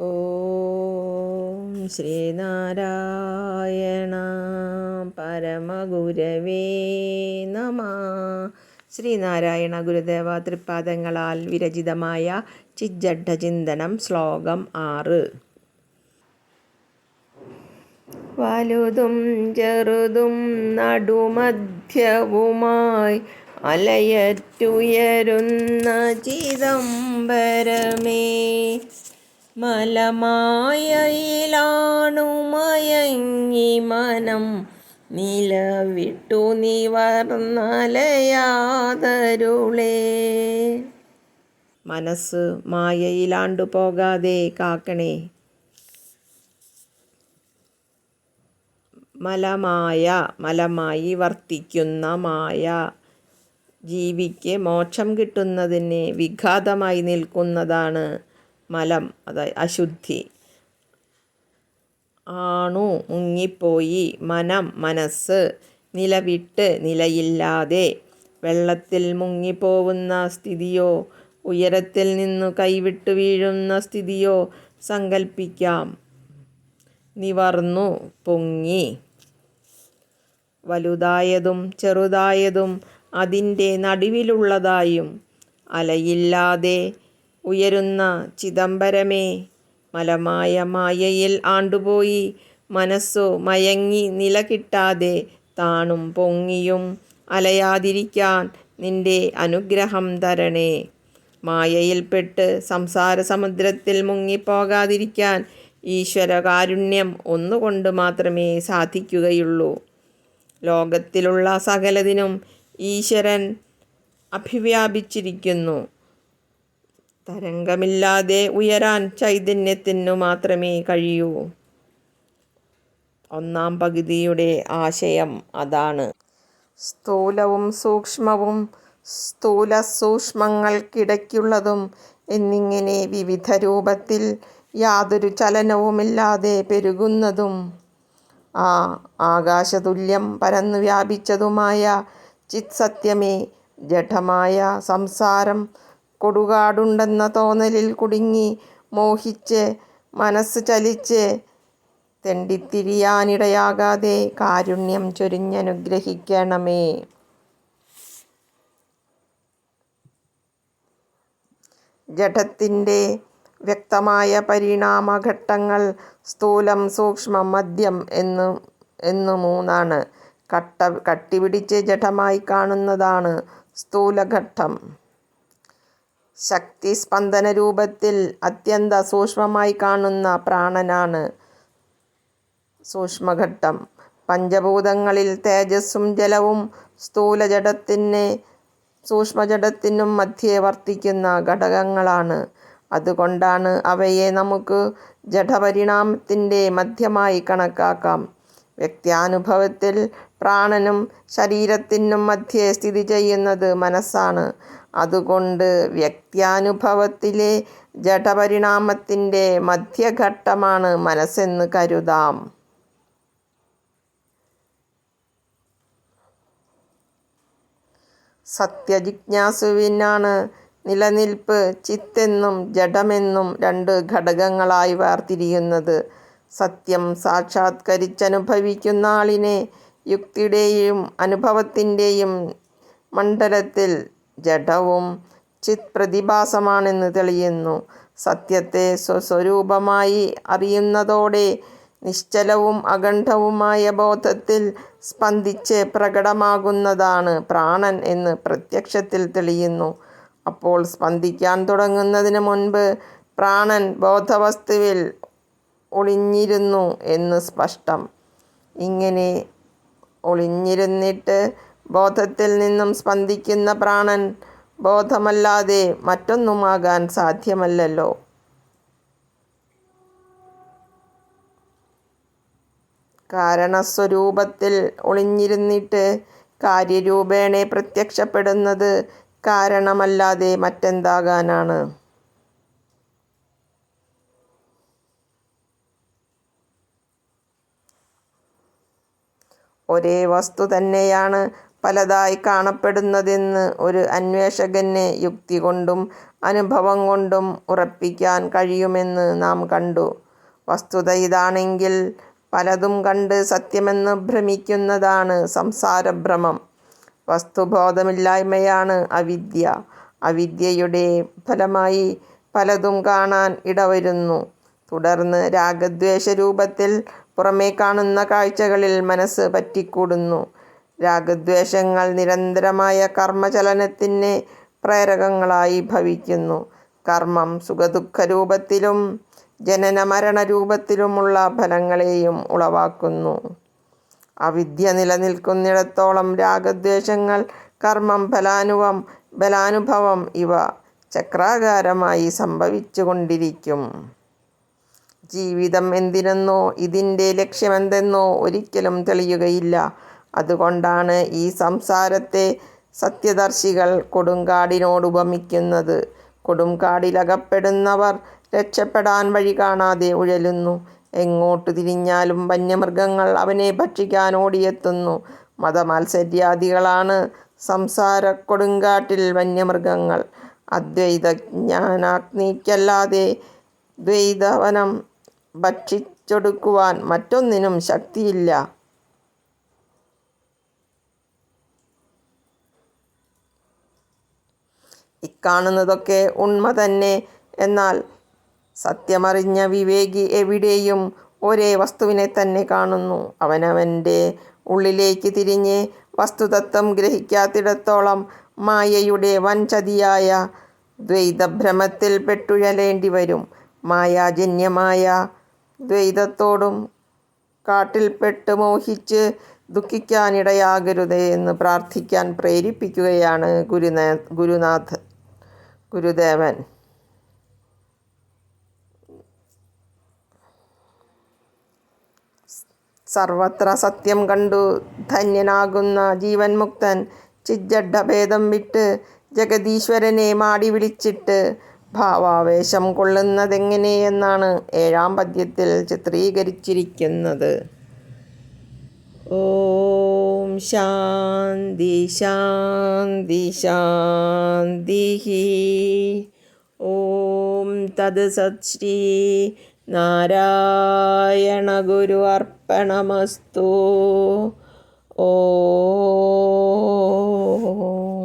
ഓം ശ്രീനാരായണ പരമഗുരവേ നമ. ശ്രീനാരായണ ഗുരുദേവ തൃപ്പാദങ്ങളാൽ വിരചിതമായ ചിജ്ജഡ ശ്ലോകം ആറ്. വലുതും ചെറുതും നടുമധ്യവുമായി അലയറ്റുയരുന്ന ചിദംബരമേ. മലമായയിലാണു മയങ്ങി മനം നിലവിട്ടു നിവർന്നലയാതരുളേ മനസ്സ് മായയിലാണ്ടു പോകാതെ കാക്കണേ. മലമായ മലമായി വർത്തിക്കുന്ന മായ ജീവിക്ക് മോക്ഷം കിട്ടുന്നതിന് വിഘാതമായി നിൽക്കുന്നതാണ് മലം അതായത് അശുദ്ധി. ആണു മുങ്ങിപ്പോയി മനം മനസ്സ് നിലവിട്ട് നിലയില്ലാതെ. വെള്ളത്തിൽ മുങ്ങിപ്പോവുന്ന സ്ഥിതിയോ ഉയരത്തിൽ നിന്നു കൈവിട്ട് വീഴുന്ന സ്ഥിതിയോ സങ്കൽപ്പിക്കാം. നിവർന്നു പൊങ്ങി. വലുതായതും ചെറുതായതും അതിന്റെ നടുവിലുള്ളതായും അലയില്ലാതെ ഉയരുന്ന ചിദംബരമേ മലമായ മായയിൽ ആണ്ടുപോയി മനസ്സു മയങ്ങി നില കിട്ടാതെ താണും പൊങ്ങിയും അലയാതിരിക്കാൻ നിന്റെ അനുഗ്രഹം തരണേ. മായയിൽപ്പെട്ട് സംസാര സമുദ്രത്തിൽ മുങ്ങിപ്പോകാതിരിക്കാൻ ഈശ്വരകാരുണ്യം ഒന്നുകൊണ്ട് മാത്രമേ സാധിക്കുകയുള്ളൂ. ലോകത്തിലുള്ള സകലതിനും ഈശ്വരൻ അഭിവ്യാപിച്ചിരിക്കുന്നു. തരംഗമില്ലാതെ ഉയരാൻ ചൈതന്യത്തിനു മാത്രമേ കഴിയൂ. ഒന്നാം പകുതിയുടെ ആശയം അതാണ്. സ്ഥൂലവും സൂക്ഷ്മവും സ്ഥൂല സൂക്ഷ്മങ്ങൾക്കിടയ്ക്കുള്ളതും എന്നിങ്ങനെ വിവിധ രൂപത്തിൽ യാതൊരു ചലനവുമില്ലാതെ പെരുകുന്നതും ആ ആകാശതുല്യം പരന്നു വ്യാപിച്ചതുമായ ചിത്സത്യമേ ജഡമായ സംസാരം കൊടുകാടുണ്ടെന്ന തോന്നലിൽ കുടുങ്ങി മോഹിച്ച് മനസ്സ് ചലിച്ച് തെണ്ടിത്തിരിയാനിടയാകാതെ കാരുണ്യം ചൊരിഞ്ഞനുഗ്രഹിക്കണമേ. ജഡത്തിന്റെ വ്യക്തമായ പരിണാമഘട്ടങ്ങൾ സ്ഥൂലം സൂക്ഷ്മം മദ്യം എന്നു എന്നു മൂന്നാണ്. കട്ട കട്ടിപിടിച്ച് ജഡമായി കാണുന്നതാണ് സ്ഥൂലഘട്ടം. ശക്തി സ്പന്ദന രൂപത്തിൽ അത്യന്ത സൂക്ഷ്മമായി കാണുന്ന പ്രാണനാണ് സൂക്ഷ്മഘട്ടം. പഞ്ചഭൂതങ്ങളിൽ തേജസ്സും ജലവും സ്ഥൂലജഡത്തിന് സൂക്ഷ്മജടത്തിനും മധ്യേ വർത്തിക്കുന്ന ഘടകങ്ങളാണ്. അതുകൊണ്ടാണ് അവയെ നമുക്ക് ജഡപരിണാമത്തിന്റെ മധ്യമായി കണക്കാക്കാം. വ്യക്തിയാനുഭവത്തിൽ പ്രാണനും ശരീരത്തിനും മധ്യേ സ്ഥിതി ചെയ്യുന്നത് മനസ്സാണ്. അതുകൊണ്ട് വ്യക്ത്യാനുഭവത്തിലെ ജഡപരിണാമത്തിന്റെ മധ്യഘട്ടമാണ് മനസ്സെന്ന് കരുതാം. സത്യജിജ്ഞാസുവിനാണ് നിലനിൽപ്പ് ചിത്തെന്നും ജഡമെന്നും രണ്ട് ഘടകങ്ങളായി വേർതിരിയുന്നത്. സത്യം സാക്ഷാത്കരിച്ചനുഭവിക്കുന്ന ആളിനെ യുക്തിയുടെയും അനുഭവത്തിന്റെയും മണ്ഡലത്തിൽ ജഡവും ചിത് പ്രതിഭാസമാണെന്ന് തെളിയുന്നു. സത്യത്തെ സ്വസ്വരൂപമായി അറിയുന്നതോടെ നിശ്ചലവും അഖണ്ഡവുമായ ബോധത്തിൽ സ്പന്ദിച്ച് പ്രകടമാകുന്നതാണ് പ്രാണൻ എന്ന് പ്രത്യക്ഷത്തിൽ തെളിയുന്നു. അപ്പോൾ സ്പന്ദിക്കാൻ തുടങ്ങുന്നതിന് മുൻപ് പ്രാണൻ ബോധവസ്തുവിൽ ഒളിഞ്ഞിരുന്നു എന്ന് സ്പഷ്ടം. ഇങ്ങനെ ഒളിഞ്ഞിരുന്നിട്ട് ബോധത്തിൽ നിന്നും സ്പന്ദിക്കുന്ന പ്രാണൻ ബോധമല്ലാതെ മറ്റൊന്നുമാകാൻ സാധ്യമല്ലല്ലോ. കാരണസ്വരൂപത്തിൽ ഒളിഞ്ഞിരുന്നിട്ട് കാര്യരൂപേണെ പ്രത്യക്ഷപ്പെടുന്നത് കാരണമല്ലാതെ മറ്റെന്താകാനാണ്? ഒരേ വസ്തു തന്നെയാണ് പലതായി കാണപ്പെടുന്നതെന്ന് ഒരു അന്വേഷകന് യുക്തി കൊണ്ടും അനുഭവം കൊണ്ടും ഉറപ്പിക്കാൻ കഴിയുമെന്ന് നാം കണ്ടു. വസ്തുത ഇതാണെങ്കിൽ പലതും കണ്ട് സത്യമെന്ന് ഭ്രമിക്കുന്നതാണ് സംസാരഭ്രമം. വസ്തുബോധമില്ലായ്മയാണ് അവിദ്യ. അവിദ്യയുടെ ഫലമായി പലതും കാണാൻ ഇടവരുന്നു. തുടർന്ന് രാഗദ്വേഷ രൂപത്തിൽ പുറമേ കാണുന്ന കാഴ്ചകളിൽ മനസ്സ് പറ്റിക്കൂടുന്നു. രാഗദ്വേഷങ്ങൾ നിരന്തരമായ കർമ്മചലനത്തിന് പ്രേരകങ്ങളായി ഭവിക്കുന്നു. കർമ്മം സുഖദുഃഖരൂപത്തിലും ജനനമരണരൂപത്തിലുമുള്ള ഫലങ്ങളെയും ഉളവാക്കുന്നു. അവിദ്യ നിലനിൽക്കുന്നിടത്തോളം രാഗദ്വേഷങ്ങൾ, കർമ്മം, ബലാനുഭവം ഇവ ചക്രാകാരമായി സംഭവിച്ചുകൊണ്ടിരിക്കും. ജീവിതം എന്തിനെന്നോ ഇതിന്റെ ലക്ഷ്യമെന്തെന്നോ ഒരിക്കലും തെളിയുകയില്ല. അതുകൊണ്ടാണ് ഈ സംസാരത്തെ സത്യദർശികൾ കൊടുങ്കാടിനോടുപമിക്കുന്നത്. കൊടുങ്കാടിലകപ്പെടുന്നവർ രക്ഷപ്പെടാൻ വഴി കാണാതെ ഉഴലുന്നു. എങ്ങോട്ട് തിരിഞ്ഞാലും വന്യമൃഗങ്ങൾ അവനെ ഭക്ഷിക്കാൻ ഓടിയെത്തുന്നു. മതമത്സര്യാദികളാണ് സംസാര കൊടുങ്കാട്ടിൽ വന്യമൃഗങ്ങൾ. അദ്വൈത അദ്വൈതജ്ഞാനാഗ്നിക്കല്ലാതെ ദ്വൈതവനം ഭക്ഷിച്ചൊടുക്കുവാൻ മറ്റൊന്നിനും ശക്തിയില്ല. ഇക്കാണുന്നതൊക്കെ ഉണ്മ തന്നെ. എന്നാൽ സത്യമറിഞ്ഞ വിവേകി എവിടെയും ഒരേ വസ്തുവിനെ തന്നെ കാണുന്നു. അവനവന്റെ ഉള്ളിലേക്ക് തിരിഞ്ഞ് വസ്തുതത്വം ഗ്രഹിക്കാത്തിടത്തോളം മായയുടെ വൻചതിയായ ദ്വൈതഭ്രമത്തിൽ പെട്ടുഴലേണ്ടി വരും മായാജന്യമായ ദ്വൈതത്തോടും കാട്ടിൽപ്പെട്ട് മോഹിച്ച് ദുഃഖിക്കാനിടയാകരുതേ എന്ന് പ്രാർത്ഥിക്കാൻ പ്രേരിപ്പിക്കുകയാണ് ഗുരുദേവൻ. സർവത്ര സത്യം കണ്ടു ധന്യനാകുന്ന ജീവൻ മുക്തൻ ചിജ്ജഡഭേദം വിട്ട് ജഗദീശ്വരനെ മാടി വിളിച്ചിട്ട് ഭാവാവേശം കൊള്ളുന്നതെങ്ങനെയെന്നാണ് ഏഴാം പദ്യത്തിൽ ചിത്രീകരിച്ചിരിക്കുന്നത്. ഓം ശാന്തി ശാന്തി ശാന്തിഃ. ഓം തത് സത് ശ്രീ നാരായണഗുരു അർപ്പണമസ്തു. ഓം